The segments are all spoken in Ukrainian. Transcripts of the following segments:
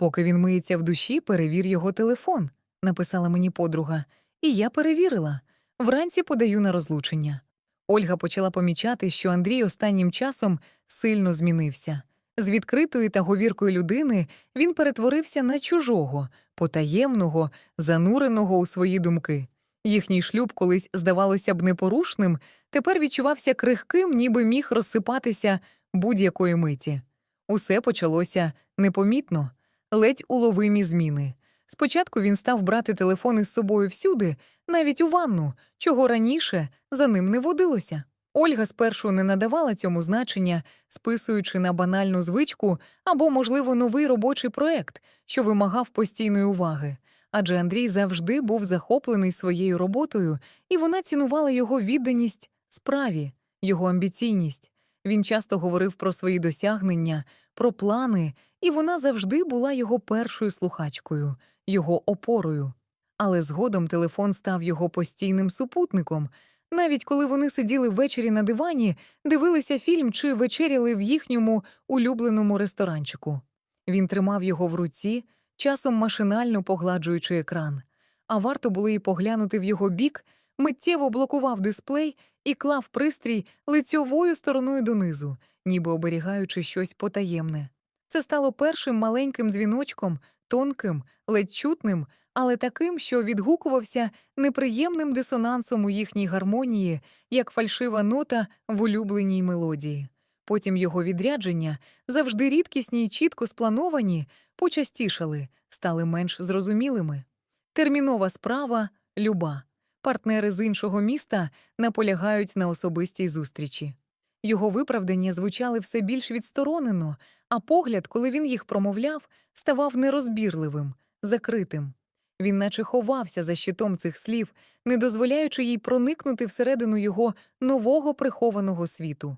Поки він миється в душі, перевір його телефон, написала мені подруга. І я перевірила. Вранці подаю на розлучення. Ольга почала помічати, що Андрій останнім часом сильно змінився. З відкритої та говіркої людини він перетворився на чужого, потаємного, зануреного у свої думки. Їхній шлюб колись здавалося б непорушним, тепер відчувався крихким, ніби міг розсипатися будь-якої миті. Усе почалося непомітно, ледь уловимі зміни. Спочатку він став брати телефон із собою всюди, навіть у ванну, чого раніше за ним не водилося. Ольга спершу не надавала цьому значення, списуючи на банальну звичку або, можливо, новий робочий проект, що вимагав постійної уваги. Адже Андрій завжди був захоплений своєю роботою, і вона цінувала його відданість справі, його амбіційність. Він часто говорив про свої досягнення, про плани, і вона завжди була його першою слухачкою, його опорою. Але згодом телефон став його постійним супутником. Навіть коли вони сиділи ввечері на дивані, дивилися фільм чи вечеряли в їхньому улюбленому ресторанчику. Він тримав його в руці, часом машинально погладжуючи екран. А варто було й поглянути в його бік, миттєво блокував дисплей і клав пристрій лицьовою стороною донизу, ніби оберігаючи щось потаємне. Це стало першим маленьким дзвіночком, тонким, ледь чутним, але таким, що відгукувався неприємним дисонансом у їхній гармонії, як фальшива нота в улюбленій мелодії. Потім його відрядження, завжди рідкісні й чітко сплановані, почастішали, стали менш зрозумілими. Термінова справа люба. Партнери з іншого міста наполягають на особистій зустрічі. Його виправдання звучали все більш відсторонено, а погляд, коли він їх промовляв, ставав нерозбірливим, закритим. Він наче ховався за щитом цих слів, не дозволяючи їй проникнути всередину його нового прихованого світу.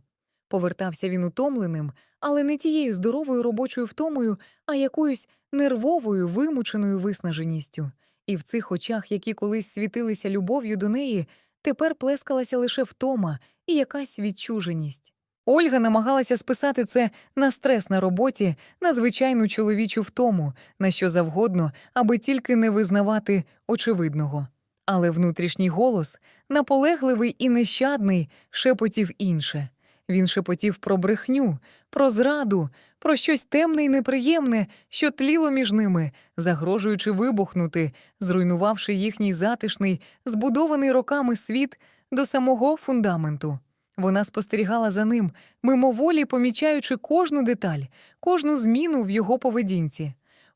Повертався він утомленим, але не тією здоровою робочою втомою, а якоюсь нервовою, вимученою виснаженістю. І в цих очах, які колись світилися любов'ю до неї, тепер плескалася лише втома і якась відчуженість. Ольга намагалася списати це на стрес на роботі, на звичайну чоловічу втому, на що завгодно, аби тільки не визнавати очевидного. Але внутрішній голос, наполегливий і нещадний, шепотів інше. Він шепотів про брехню, про зраду, про щось темне й неприємне, що тліло між ними, загрожуючи вибухнути, зруйнувавши їхній затишний, збудований роками світ до самого фундаменту. Вона спостерігала за ним, мимоволі помічаючи кожну деталь, кожну зміну в його поведінці.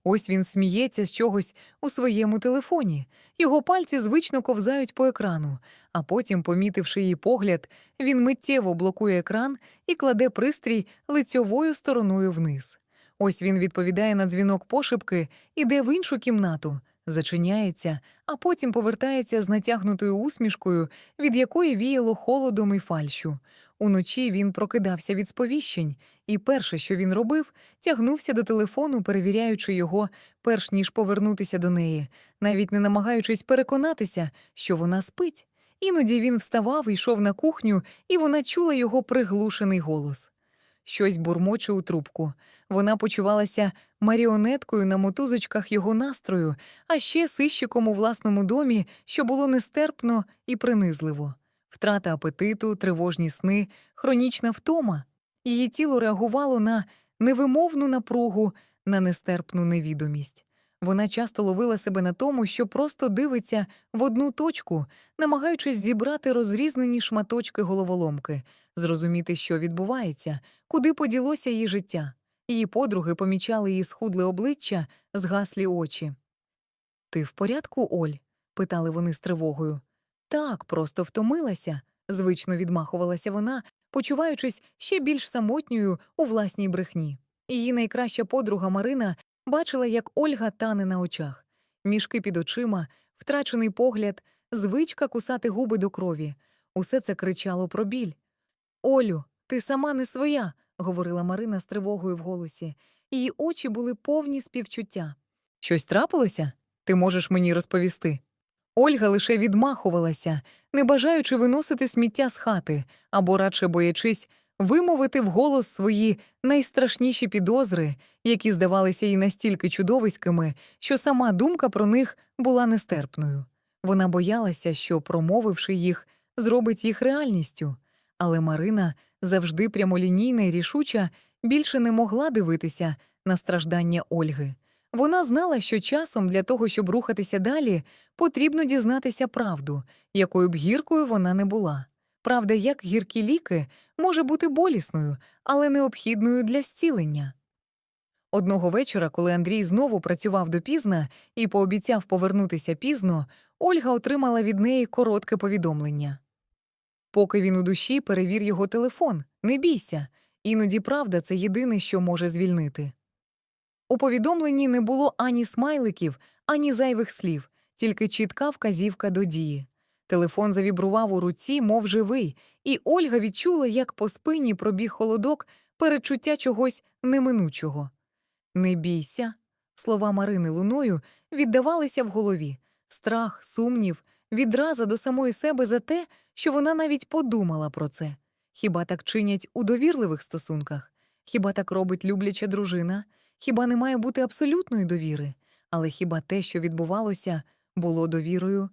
Ось він сміється з чогось у своєму телефоні, його пальці звично ковзають по екрану, а потім, помітивши її погляд, він миттєво блокує екран і кладе пристрій лицьовою стороною вниз. Ось він відповідає на дзвінок пошепки, іде в іншу кімнату, зачиняється, а потім повертається з натягнутою усмішкою, від якої віяло холодом і фальшю. Уночі він прокидався від сповіщень, і перше, що він робив, тягнувся до телефону, перевіряючи його, перш ніж повернутися до неї, навіть не намагаючись переконатися, що вона спить. Іноді він вставав, йшов на кухню, і вона чула його приглушений голос. Щось бурмоче у трубку. Вона почувалася маріонеткою на мотузочках його настрою, а ще сищиком у власному домі, що було нестерпно і принизливо. Втрата апетиту, тривожні сни, хронічна втома. Її тіло реагувало на невимовну напругу, на нестерпну невідомість. Вона часто ловила себе на тому, що просто дивиться в одну точку, намагаючись зібрати розрізнені шматочки головоломки, зрозуміти, що відбувається, куди поділося її життя. Її подруги помічали її схудле обличчя, згаслі очі. Ти в порядку, Оль? питали вони з тривогою. Так, просто втомилася, звично відмахувалася вона, почуваючись ще більш самотньою у власній брехні. Її найкраща подруга Марина бачила, як Ольга тане на очах, мішки під очима, втрачений погляд, звичка кусати губи до крові. Усе це кричало про біль. Олю, ти сама не своя, говорила Марина з тривогою в голосі. Її очі були повні співчуття. Щось трапилося? Ти можеш мені розповісти. Ольга лише відмахувалася, не бажаючи виносити сміття з хати або радше боячись вимовити вголос свої найстрашніші підозри, які здавалися їй настільки чудовиськими, що сама думка про них була нестерпною. Вона боялася, що, промовивши їх, зробить їх реальністю. Але Марина, завжди прямолінійна і рішуча, більше не могла дивитися на страждання Ольги. Вона знала, що часом для того, щоб рухатися далі, потрібно дізнатися правду, якою б гіркою вона не була. Правда, як гіркі ліки, може бути болісною, але необхідною для зцілення. Одного вечора, коли Андрій знову працював допізна і пообіцяв повернутися пізно, Ольга отримала від неї коротке повідомлення. Поки він у душі, перевір його телефон, не бійся. Іноді правда це єдине, що може звільнити. У повідомленні не було ані смайликів, ані зайвих слів, тільки чітка вказівка до дії. Телефон завібрував у руці, мов живий, і Ольга відчула, як по спині пробіг холодок передчуття чогось неминучого. Не бійся. Слова Марини луною віддавалися в голові страх, сумнів, відраза до самої себе за те, що вона навіть подумала про це. Хіба так чинять у довірливих стосунках? Хіба так робить любляча дружина? Хіба не має бути абсолютної довіри? Але хіба те, що відбувалося, було довірою?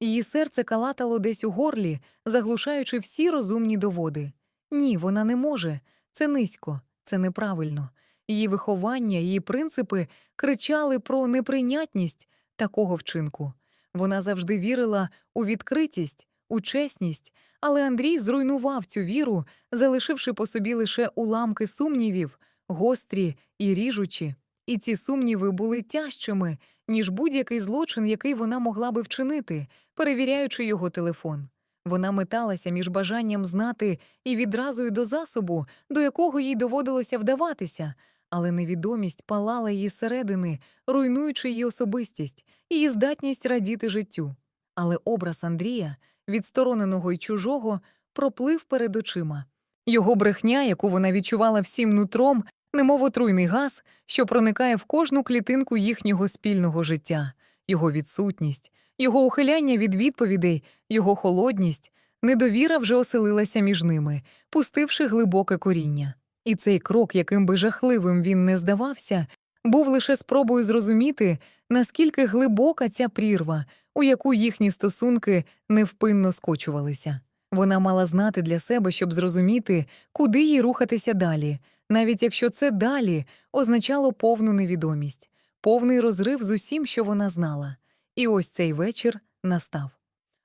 Її серце калатало десь у горлі, заглушаючи всі розумні доводи. Ні, вона не може. Це низько, це неправильно. Її виховання, її принципи кричали про неприйнятність такого вчинку. Вона завжди вірила у відкритість, у чесність, але Андрій зруйнував цю віру, залишивши по собі лише уламки сумнівів, гострі і ріжучі. І ці сумніви були тяжчими, ніж будь-який злочин, який вона могла би вчинити, перевіряючи його телефон. Вона металася між бажанням знати і відразу й до засобу, до якого їй доводилося вдаватися, але невідомість палала її зсередини, руйнуючи її особистість, її здатність радіти життю. Але образ Андрія, відстороненого й чужого, проплив перед очима. Його брехня, яку вона відчувала всім нутром, немов отруйний газ, що проникає в кожну клітинку їхнього спільного життя, його відсутність, його ухиляння від відповідей, його холодність, недовіра вже оселилася між ними, пустивши глибоке коріння. І цей крок, яким би жахливим він не здавався, був лише спробою зрозуміти, наскільки глибока ця прірва, у яку їхні стосунки невпинно скочувалися. Вона мала знати для себе, щоб зрозуміти, куди їй рухатися далі, навіть якщо це далі означало повну невідомість, повний розрив з усім, що вона знала. І ось цей вечір настав.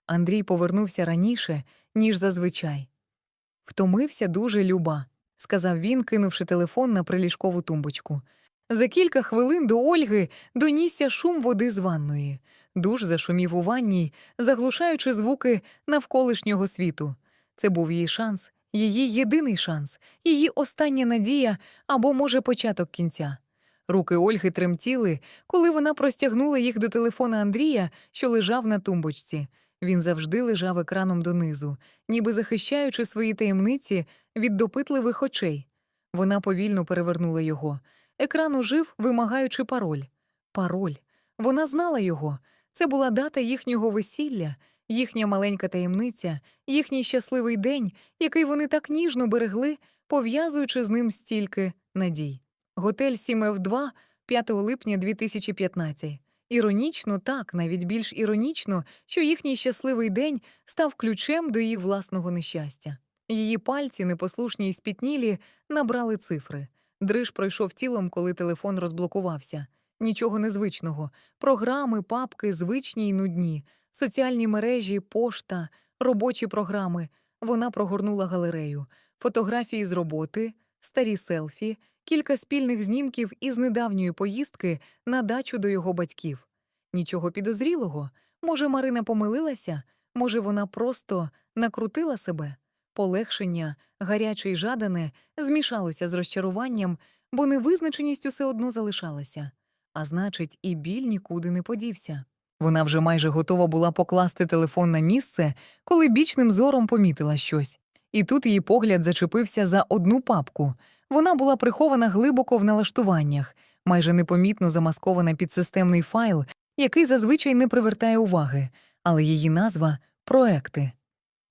Андрій повернувся раніше, ніж зазвичай. Втомився дуже люба, сказав він, кинувши телефон на приліжкову тумбочку. За кілька хвилин до Ольги донісся шум води з ванної. Душ зашумів у ванній, заглушаючи звуки навколишнього світу. Це був її шанс, її єдиний шанс, її остання надія або, може, початок кінця. Руки Ольги тремтіли, коли вона простягнула їх до телефона Андрія, що лежав на тумбочці. Він завжди лежав екраном донизу, ніби захищаючи свої таємниці від допитливих очей. Вона повільно перевернула його. Екран ожив, вимагаючи пароль. Пароль. Вона знала його. Це була дата їхнього весілля, їхня маленька таємниця, їхній щасливий день, який вони так ніжно берегли, пов'язуючи з ним стільки надій. Готель 7F2, 5 липня 2015. Іронічно, так, навіть більш іронічно, що їхній щасливий день став ключем до її власного нещастя. Її пальці, непослушні й спітнілі, набрали цифри. Дриж пройшов тілом, коли телефон розблокувався. Нічого незвичного. Програми, папки, звичні й нудні, соціальні мережі, пошта, робочі програми. Вона прогорнула галерею, фотографії з роботи, старі селфі, кілька спільних знімків із недавньої поїздки на дачу до його батьків. Нічого підозрілого. Може, Марина помилилася, може, вона просто накрутила себе. Полегшення, гаряче й жадане, змішалося з розчаруванням, бо невизначеність усе одно залишалася. А значить, і біль нікуди не подівся. Вона вже майже готова була покласти телефон на місце, коли бічним зором помітила щось. І тут її погляд зачепився за одну папку. Вона була прихована глибоко в налаштуваннях, майже непомітно замаскована під системний файл, який зазвичай не привертає уваги, але її назва проекти.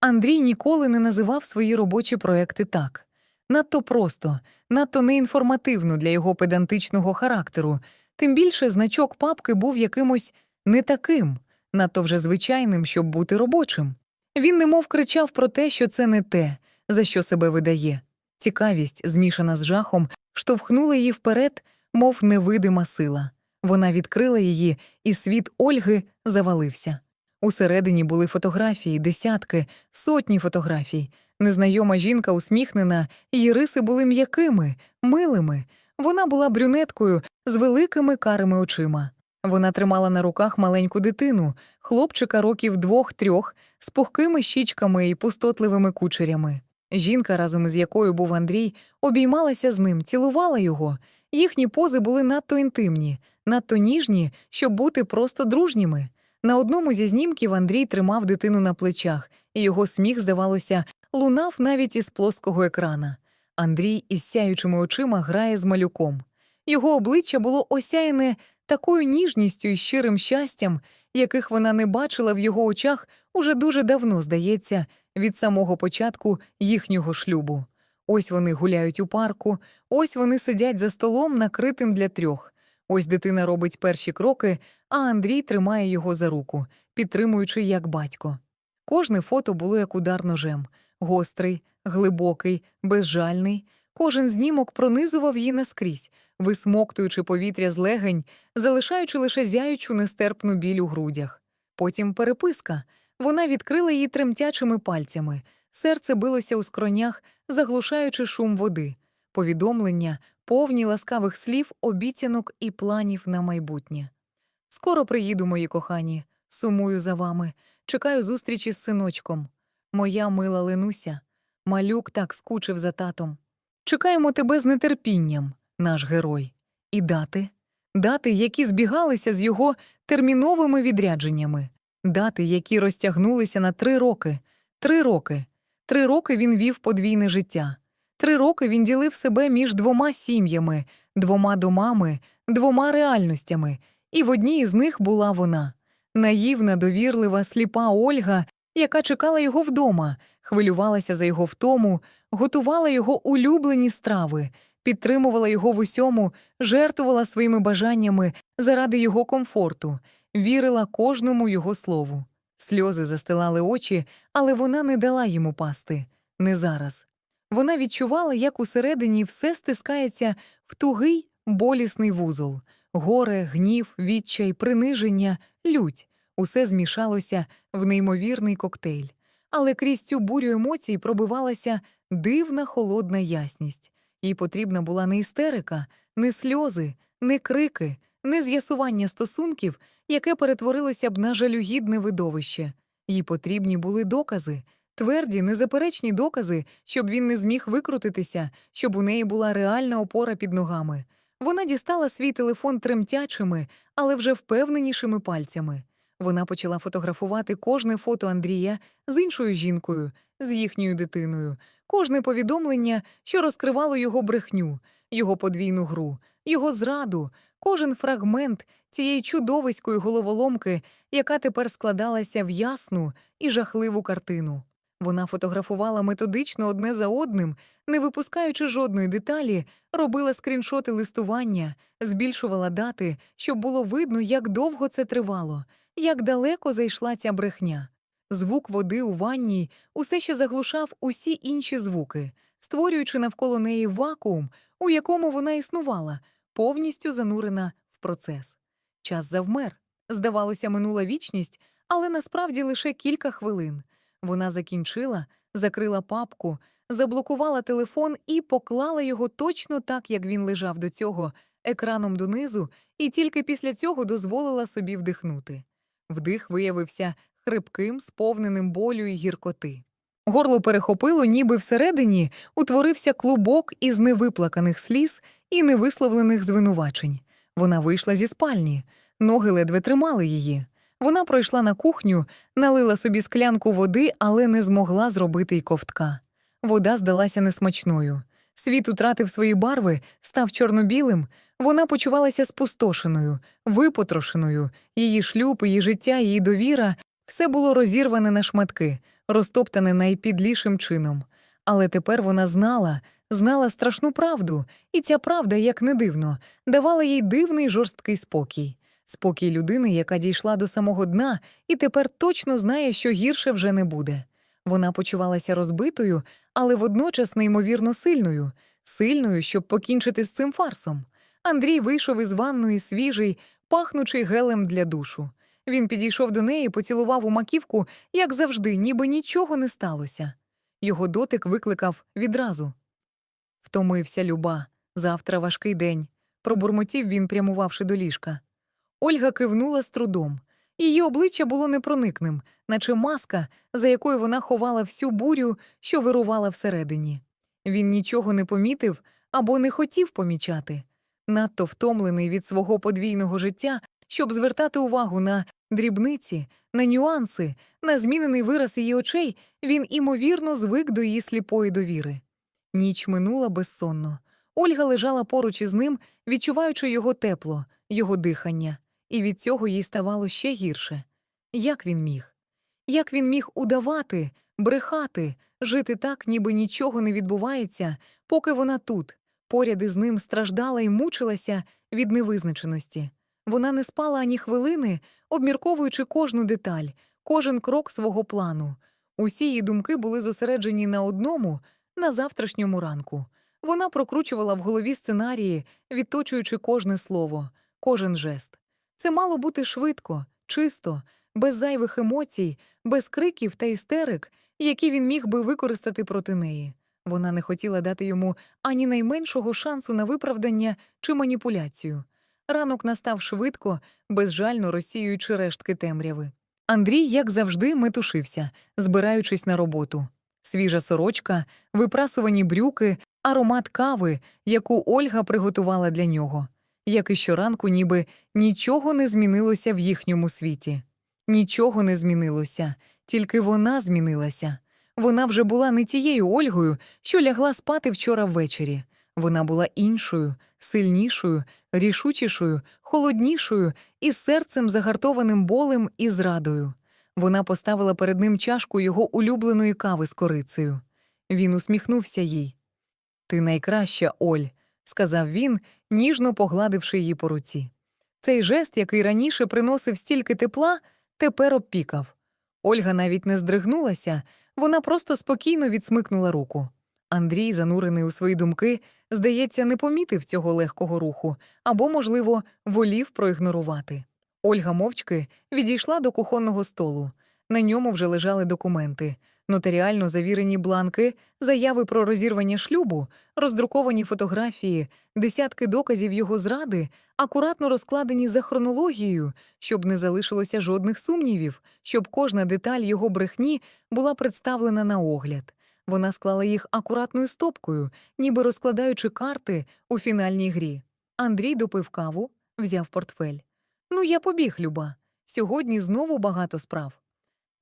Андрій ніколи не називав свої робочі проекти так. надто просто, надто неінформативно для його педантичного характеру. Тим більше значок папки був якимось не таким, надто вже звичайним, щоб бути робочим. Він немов кричав про те, що це не те, за що себе видає. Цікавість, змішана з жахом, штовхнула її вперед, мов невидима сила. Вона відкрила її, і світ Ольги завалився. Усередині були фотографії, десятки, сотні фотографій. Незнайома жінка усміхнена, її риси були м'якими, милими. Вона була брюнеткою з великими карими очима. Вона тримала на руках маленьку дитину, хлопчика років двох-трьох, з пухкими щічками і пустотливими кучерями. Жінка, разом із якою був Андрій, обіймалася з ним, цілувала його. Їхні пози були надто інтимні, надто ніжні, щоб бути просто дружніми. На одному зі знімків Андрій тримав дитину на плечах, і його сміх, здавалося, лунав навіть із плоского екрана. Андрій із сяючими очима грає з малюком. Його обличчя було осяяне такою ніжністю і щирим щастям, яких вона не бачила в його очах уже дуже давно, здається, від самого початку їхнього шлюбу. Ось вони гуляють у парку, ось вони сидять за столом, накритим для трьох. Ось дитина робить перші кроки, а Андрій тримає його за руку, підтримуючи як батько. Кожне фото було як удар ножем гострий, глибокий, безжальний. Кожен знімок пронизував її наскрізь, висмоктуючи повітря з легень, залишаючи лише зяючу нестерпну біль у грудях. Потім переписка. Вона відкрила її тремтячими пальцями. Серце билося у скронях, заглушаючи шум води. Повідомлення, повні ласкавих слів, обіцянок і планів на майбутнє. Скоро приїду, мої кохані, сумую за вами, чекаю зустрічі з синочком. Моя мила Ленуся, малюк так скучив за татом. Чекаємо тебе з нетерпінням, наш герой. І дати, дати, які збігалися з його терміновими відрядженнями, дати, які розтягнулися на три роки. Три роки. Три роки він вів подвійне життя. Три роки він ділив себе між двома сім'ями, двома домами, двома реальностями, і в одній із них була вона наївна, довірлива, сліпа Ольга, яка чекала його вдома, хвилювалася за його втому, готувала його улюблені страви, підтримувала його в усьому, жертвувала своїми бажаннями заради його комфорту, вірила кожному його слову. Сльози застилали очі, але вона не дала йому пасти не зараз. Вона відчувала, як усередині все стискається в тугий болісний вузол горе, гнів, відчай, приниження, лють. Усе змішалося в неймовірний коктейль. Але крізь цю бурю емоцій пробивалася дивна холодна ясність. Їй потрібна була не істерика, не сльози, не крики, не з'ясування стосунків, яке перетворилося б на жалюгідне видовище. Їй потрібні були докази, тверді, незаперечні докази, щоб він не зміг викрутитися, щоб у неї була реальна опора під ногами. Вона дістала свій телефон тремтячими, але вже впевненішими пальцями. Вона почала фотографувати кожне фото Андрія з іншою жінкою, з їхньою дитиною, кожне повідомлення, що розкривало його брехню, його подвійну гру, його зраду, кожен фрагмент цієї чудовиської головоломки, яка тепер складалася в ясну і жахливу картину. Вона фотографувала методично одне за одним, не випускаючи жодної деталі, робила скріншоти листування, збільшувала дати, щоб було видно, як довго це тривало, як далеко зайшла ця брехня. Звук води у ванній усе ще заглушав усі інші звуки, створюючи навколо неї вакуум, у якому вона існувала, повністю занурена в процес. Час завмер. Здавалося, минула вічність, але насправді лише кілька хвилин. Вона закінчила, закрила папку, заблокувала телефон і поклала його точно так, як він лежав до цього, екраном донизу, і тільки після цього дозволила собі вдихнути. Вдих виявився хрипким, сповненим болю і гіркоти. Горло перехопило, ніби всередині утворився клубок із невиплаканих сліз і невисловлених звинувачень. Вона вийшла зі спальні, ноги ледве тримали її. Вона пройшла на кухню, налила собі склянку води, але не змогла зробити й ковтка. Вода здалася несмачною. Світ утратив свої барви, став чорно-білим. Вона почувалася спустошеною, випотрошеною. Її шлюб, її життя, її довіра все було розірване на шматки, розтоптане найпідлішим чином. Але тепер вона знала, знала страшну правду, і ця правда, як не дивно, давала їй дивний жорсткий спокій. Спокій людини, яка дійшла до самого дна і тепер точно знає, що гірше вже не буде. Вона почувалася розбитою, але водночас неймовірно сильною, сильною, щоб покінчити з цим фарсом. Андрій вийшов із ванної свіжий, пахнучий гелем для душу. Він підійшов до неї, поцілував у маківку, як завжди, ніби нічого не сталося. Його дотик викликав відразу. Втомився люба. Завтра важкий день. Пробурмотів він, прямувавши до ліжка. Ольга кивнула з трудом. Її обличчя було непроникним, наче маска, за якою вона ховала всю бурю, що вирувала всередині. Він нічого не помітив або не хотів помічати. Надто втомлений від свого подвійного життя, щоб звертати увагу на дрібниці, на нюанси, на змінений вираз її очей, він імовірно звик до її сліпої довіри. Ніч минула безсонно. Ольга лежала поруч із ним, відчуваючи його тепло, його дихання, і від цього їй ставало ще гірше. Як він міг? Як він міг удавати, брехати, жити так, ніби нічого не відбувається, поки вона тут, поряд із ним страждала і мучилася від невизначеності. Вона не спала ані хвилини, обмірковуючи кожну деталь, кожен крок свого плану. Усі її думки були зосереджені на одному, на завтрашньому ранку. Вона прокручувала в голові сценарії, відточуючи кожне слово, кожен жест. Це мало бути швидко, чисто, без зайвих емоцій, без криків та істерик, які він міг би використати проти неї. Вона не хотіла дати йому ані найменшого шансу на виправдання чи маніпуляцію. Ранок настав швидко, безжально розсіюючи рештки темряви. Андрій, як завжди, метушився, збираючись на роботу. Свіжа сорочка, випрасувані брюки, аромат кави, яку Ольга приготувала для нього. Як і щоранку, ніби нічого не змінилося в їхньому світі. Нічого не змінилося, тільки вона змінилася. Вона вже була не тією Ольгою, що лягла спати вчора ввечері. Вона була іншою, сильнішою, рішучішою, холоднішою і серцем загартованим болем і зрадою. Вона поставила перед ним чашку його улюбленої кави з корицею. Він усміхнувся їй. Ти найкраща, Оль, сказав він, ніжно погладивши її по руці. Цей жест, який раніше приносив стільки тепла, тепер обпікав. Ольга навіть не здригнулася, вона просто спокійно відсмикнула руку. Андрій, занурений у свої думки, здається, не помітив цього легкого руху або, можливо, волів проігнорувати. Ольга мовчки відійшла до кухонного столу. На ньому вже лежали документи, нотаріально завірені бланки, заяви про розірвання шлюбу, роздруковані фотографії, десятки доказів його зради, акуратно розкладені за хронологією, щоб не залишилося жодних сумнівів, щоб кожна деталь його брехні була представлена на огляд. Вона склала їх акуратною стопкою, ніби розкладаючи карти у фінальній грі. Андрій допив каву, взяв портфель. Ну, я побіг, Люба. Сьогодні знову багато справ.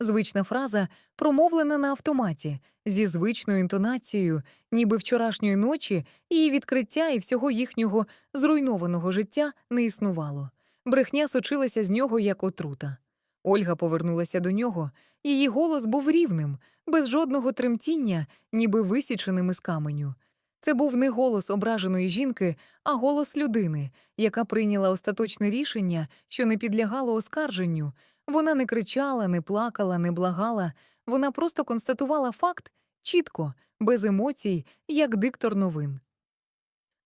Звична фраза промовлена на автоматі, зі звичною інтонацією, ніби вчорашньої ночі її відкриття і всього їхнього зруйнованого життя не існувало. Брехня сочилася з нього як отрута. Ольга повернулася до нього, її голос був рівним, без жодного тремтіння, ніби висіченим із каменю. Це був не голос ображеної жінки, а голос людини, яка прийняла остаточне рішення, що не підлягало оскарженню. Вона не кричала, не плакала, не благала, вона просто констатувала факт чітко, без емоцій, як диктор новин.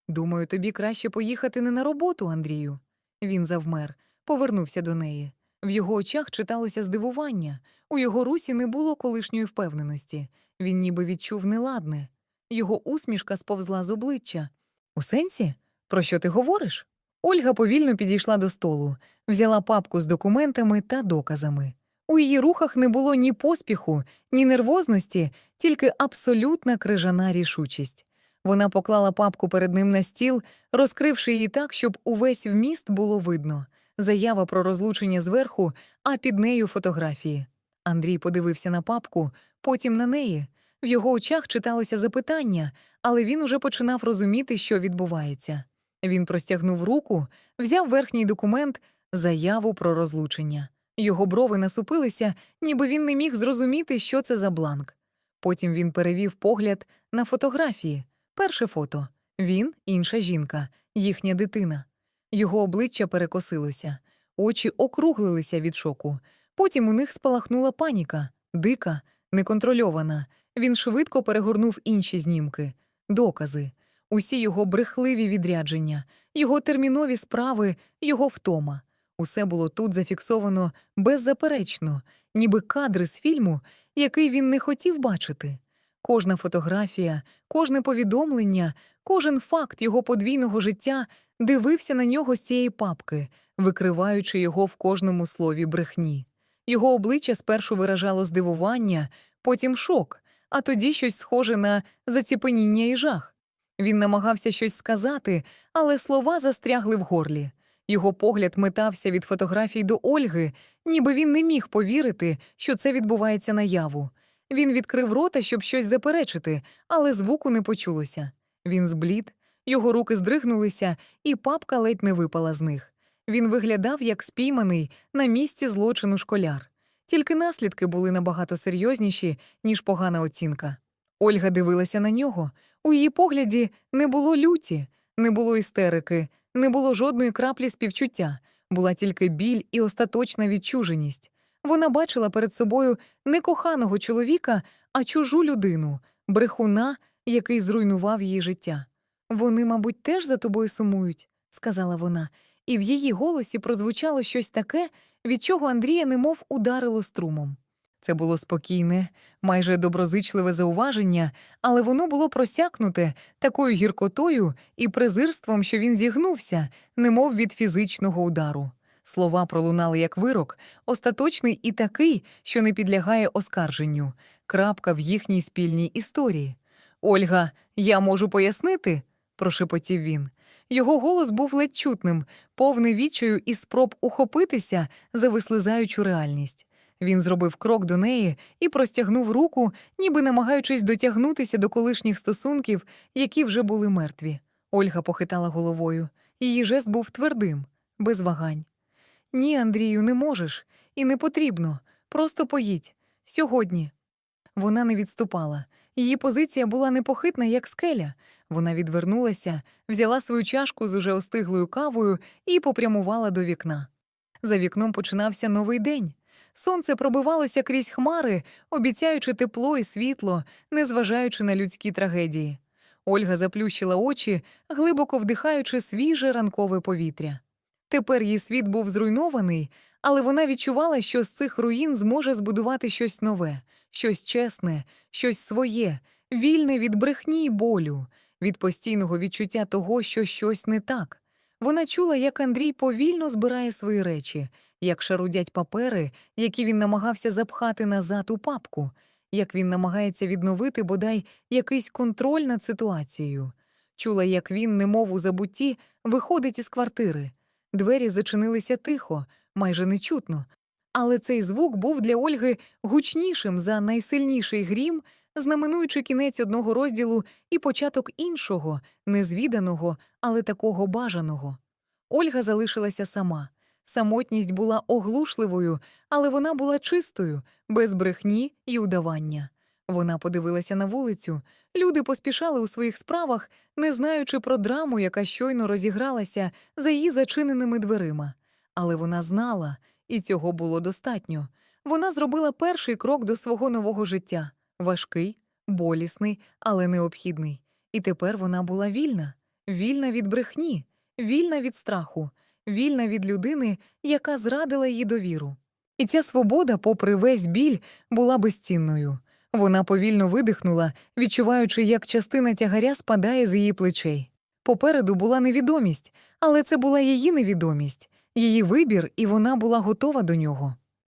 Думаю, тобі краще поїхати не на роботу, Андрію. Він завмер, повернувся до неї. В його очах читалося здивування, у його русі не було колишньої впевненості. Він ніби відчув неладне. Його усмішка сповзла з обличчя. У сенсі? Про що ти говориш? Ольга повільно підійшла до столу, взяла папку з документами та доказами. У її рухах не було ні поспіху, ні нервозності, тільки абсолютна крижана рішучість. Вона поклала папку перед ним на стіл, розкривши її так, щоб увесь вміст було видно. Заява про розлучення зверху, а під нею фотографії. Андрій подивився на папку, потім на неї. В його очах читалося запитання, але він уже починав розуміти, що відбувається. Він простягнув руку, взяв верхній документ, заяву про розлучення. Його брови насупилися, ніби він не міг зрозуміти, що це за бланк. Потім він перевів погляд на фотографії. Перше фото він, інша жінка, їхня дитина. Його обличчя перекосилося, очі округлилися від шоку. Потім у них спалахнула паніка, дика, неконтрольована. Він швидко перегорнув інші знімки, докази, усі його брехливі відрядження, його термінові справи, його втома. Усе було тут зафіксовано беззаперечно, ніби кадри з фільму, який він не хотів бачити. Кожна фотографія, кожне повідомлення, кожен факт його подвійного життя дивився на нього з цієї папки, викриваючи його в кожному слові брехні. Його обличчя спершу виражало здивування, потім шок, а тоді щось схоже на заціпеніння і жах. Він намагався щось сказати, але слова застрягли в горлі. Його погляд метався від фотографій до Ольги, ніби він не міг повірити, що це відбувається наяву. Він відкрив рота, щоб щось заперечити, але звуку не почулося. Він зблід, його руки здригнулися, і папка ледь не випала з них. Він виглядав як спійманий на місці злочину школяр. Тільки наслідки були набагато серйозніші, ніж погана оцінка. Ольга дивилася на нього. У її погляді не було люті, не було істерики, не було жодної краплі співчуття, була тільки біль і остаточна відчуженість. Вона бачила перед собою не коханого чоловіка, а чужу людину, брехуна, який зруйнував її життя. Вони, мабуть, теж за тобою сумують, сказала вона, і в її голосі прозвучало щось таке, від чого Андрія немов ударило струмом. Це було спокійне, майже доброзичливе зауваження, але воно було просякнуте такою гіркотою і презирством, що він зігнувся, немов від фізичного удару. Слова пролунали як вирок, остаточний і такий, що не підлягає оскарженню, крапка в їхній спільній історії. Ольга, я можу пояснити? прошепотів він. Його голос був ледь чутним, повний відчаю і спроб ухопитися за вислизаючу реальність. Він зробив крок до неї і простягнув руку, ніби намагаючись дотягнутися до колишніх стосунків, які вже були мертві. Ольга похитала головою. Її жест був твердим, без вагань. Ні, Андрію, не можеш, і не потрібно. Просто поїдь. Сьогодні. Вона не відступала. Її позиція була непохитна, як скеля. Вона відвернулася, взяла свою чашку з уже остиглою кавою і попрямувала до вікна. За вікном починався новий день. Сонце пробивалося крізь хмари, обіцяючи тепло і світло, незважаючи на людські трагедії. Ольга заплющила очі, глибоко вдихаючи свіже ранкове повітря. Тепер її світ був зруйнований, але вона відчувала, що з цих руїн зможе збудувати щось нове, щось чесне, щось своє, вільне від брехні й болю, від постійного відчуття того, що щось не так. Вона чула, як Андрій повільно збирає свої речі, як шарудять папери, які він намагався запхати назад у папку, як він намагається відновити бодай якийсь контроль над ситуацією. Чула, як він, немов у забутті, виходить із квартири. Двері зачинилися тихо, майже нечутно. Але цей звук був для Ольги гучнішим за найсильніший грім, знаменуючи кінець одного розділу і початок іншого, незвіданого, але такого бажаного. Ольга залишилася сама. Самотність була оглушливою, але вона була чистою, без брехні і удавання. Вона подивилася на вулицю. Люди поспішали у своїх справах, не знаючи про драму, яка щойно розігралася за її зачиненими дверима. Але вона знала, і цього було достатньо. Вона зробила перший крок до свого нового життя важкий, болісний, але необхідний. І тепер вона була вільна, вільна від брехні, вільна від страху, вільна від людини, яка зрадила її довіру. І ця свобода, попри весь біль, була безцінною. Вона повільно видихнула, відчуваючи, як частина тягаря спадає з її плечей. Попереду була невідомість, але це була її невідомість, її вибір, і вона була готова до нього.